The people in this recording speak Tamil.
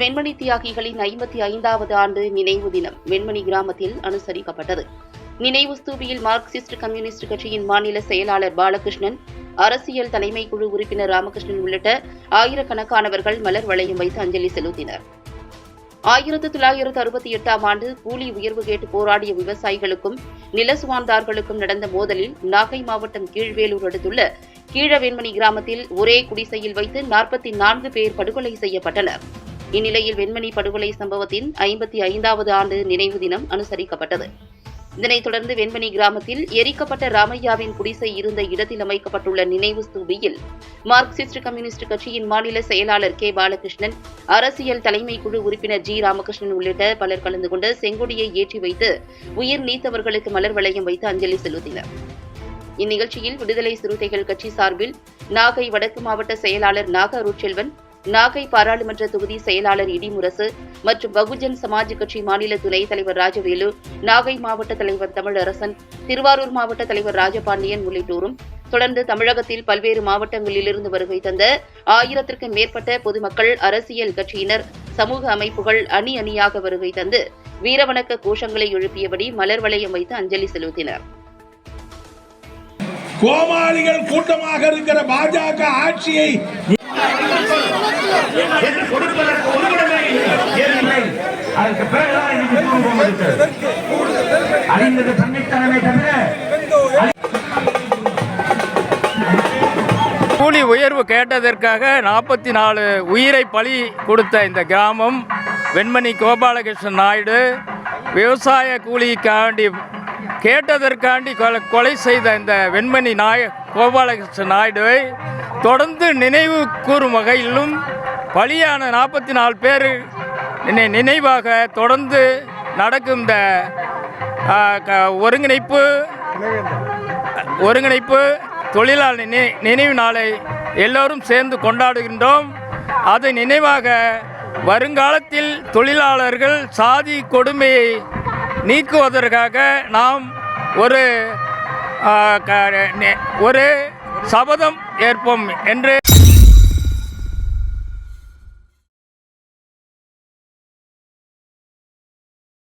வெண்மணி தியாகிகளின் ஐம்பத்தி ஐந்தாவது ஆண்டு நினைவு தினம் வெண்மணி கிராமத்தில் அனுசரிக்கப்பட்டது. நினைவு ஸ்தூபியில் மார்க்சிஸ்ட் கம்யூனிஸ்ட் கட்சியின் மாநில செயலாளர் பாலகிருஷ்ணன் அரசியல் தலைமை குழு உறுப்பினர் ராமகிருஷ்ணன் உள்ளிட்ட ஆயிரக்கணக்கானவர்கள் மலர் வளையம் வைத்து அஞ்சலி செலுத்தினர். ஆயிரத்து தொள்ளாயிரத்து அறுபத்தி எட்டாம் ஆண்டு கூலி உயர்வு கேட்டு போராடிய விவசாயிகளுக்கும் நிலசுவாந்தார்களுக்கும் நடந்த மோதலில் நாகை மாவட்டம் கீழ்வேலூர் அடுத்துள்ள கீழவேண்மணி கிராமத்தில் ஒரே குடிசையில் வைத்து நாற்பத்தி நான்கு பேர் படுகொலை செய்யப்பட்டனர். இந்நிலையில் வெண்மணி படுகொலை சம்பவத்தின் ஐம்பத்தி ஐந்தாவது ஆண்டு நினைவு தினம் அனுசரிக்கப்பட்டது. இதனைத் தொடர்ந்து வெண்மணி கிராமத்தில் எரிக்கப்பட்ட ராமையாவின் குடிசை இருந்த இடத்தில் அமைக்கப்பட்டுள்ள நினைவு ஸ்தூபியில் மார்க்சிஸ்ட் கம்யூனிஸ்ட் கட்சியின் மாநில செயலாளர் கே. பாலகிருஷ்ணன் அரசியல் தலைமை குழு உறுப்பினர் ஜி. ராமகிருஷ்ணன் உள்ளிட்ட பலர் கலந்து கொண்டு செங்கொடியை ஏற்றி வைத்து உயிர் நீத்தவர்களுக்கு மலர் வளையம் வைத்து அஞ்சலி செலுத்தினர். இந்நிகழ்ச்சியில் விடுதலை சிறுத்தைகள் கட்சி சார்பில் நாகை வடக்கு மாவட்ட செயலாளர் நாக அருட்செல்வன் நாகை பாராளுமன்ற தொகுதி செயலாளர் இடிமுரசு மற்றும் பகுஜன் சமாஜ் கட்சி மாநில துணைத் தலைவர் ராஜவேலு நாகை மாவட்ட தலைவர் தமிழரசன் திருவாரூர் மாவட்ட தலைவர் ராஜபாண்டியன் உள்ளிட்டோரும் தொடர்ந்து தமிழகத்தில் பல்வேறு மாவட்டங்களிலிருந்து வருகை தந்த ஆயிரத்திற்கும் மேற்பட்ட பொதுமக்கள் அரசியல் கட்சியினர் சமூக அமைப்புகள் அணி அணியாக வருகை தந்து வீரவணக்க கோஷங்களை எழுப்பியபடி மலர் வளையம் வைத்து அஞ்சலி செலுத்தினர். கோமாளிகள் கூட்டமாக இருக்கிற பாஜக ஆட்சியை என்று கொடுப்பதற்கு இல்லை. அதற்கு பிறகுதான் இன்னைக்கு தவிர கூலி உயர்வு கேட்டதற்காக நாற்பத்தி நாலு உயிரை பலி கொடுத்த இந்த கிராமம் வெண்மணி கோபாலகிருஷ்ணன் நாயுடு விவசாய கூலிக்காண்டி கேட்டதற்காண்டி கொலை கொலை செய்த இந்த வெண்மணி நாய கோபாலகிருஷ்ணன் நாயுடுவை தொடர்ந்து நினைவு கூறும் வகையிலும் பலியான நாற்பத்தி நாலு பேர் நினைவாக தொடர்ந்து நடக்கும் இந்த க- ஒருங்கிணைப்பு ஒருங்கிணைப்பு தொழிலாளர் நினை நினைவு நாளை எல்லோரும் சேர்ந்து கொண்டாடுகின்றோம். அதை நினைவாக வருங்காலத்தில் தொழிலாளர்கள் சாதி கொடுமையை நீக்குவதற்காக நாம் ஒரு க- நெ- ஒரு சபதம் ஏற்போம் என்று